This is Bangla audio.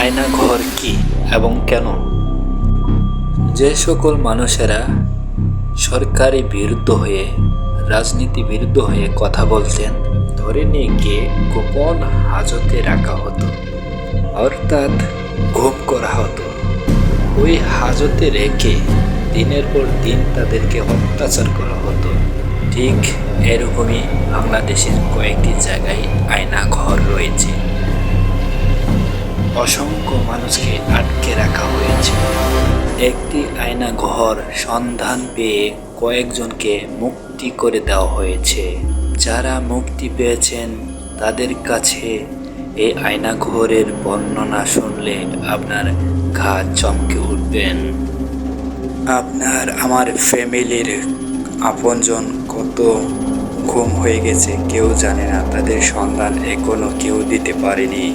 আয়না ঘর কি এবং কেন? যে সকল মানুষেরা সরকারি বিরুদ্ধ হয়ে, রাজনীতি বিরুদ্ধ হয়ে কথা বলতেন, ধরে নিয়ে গিয়ে গোপন হাজতে রাখা হতো, অর্থাৎ ঘুম করা হতো। ওই হাজতে রেখে দিনের পর দিন তাদেরকে অত্যাচার করা হতো। ঠিক এরকমই বাংলাদেশের কয়েকটি জায়গায় আয়না ঘর রয়েছে। অসংখ্য মানুষকে আটকে রাখা হয়েছে। একটি আয়না ঘর সন্ধান পেয়ে কয়েকজনকে মুক্তি করে দেওয়া হয়েছে। যারা মুক্তি পেয়েছেন, তাদের কাছে এই আয়না ঘরের বর্ণনা শুনলে আপনার ঘা চমকে উঠবেন আপনার, আমার ফ্যামিলির আপনজন কত ঘুম হয়ে গেছে, কেউ জানে না। তাদের সন্ধান এখনও কেউ দিতে পারেনি।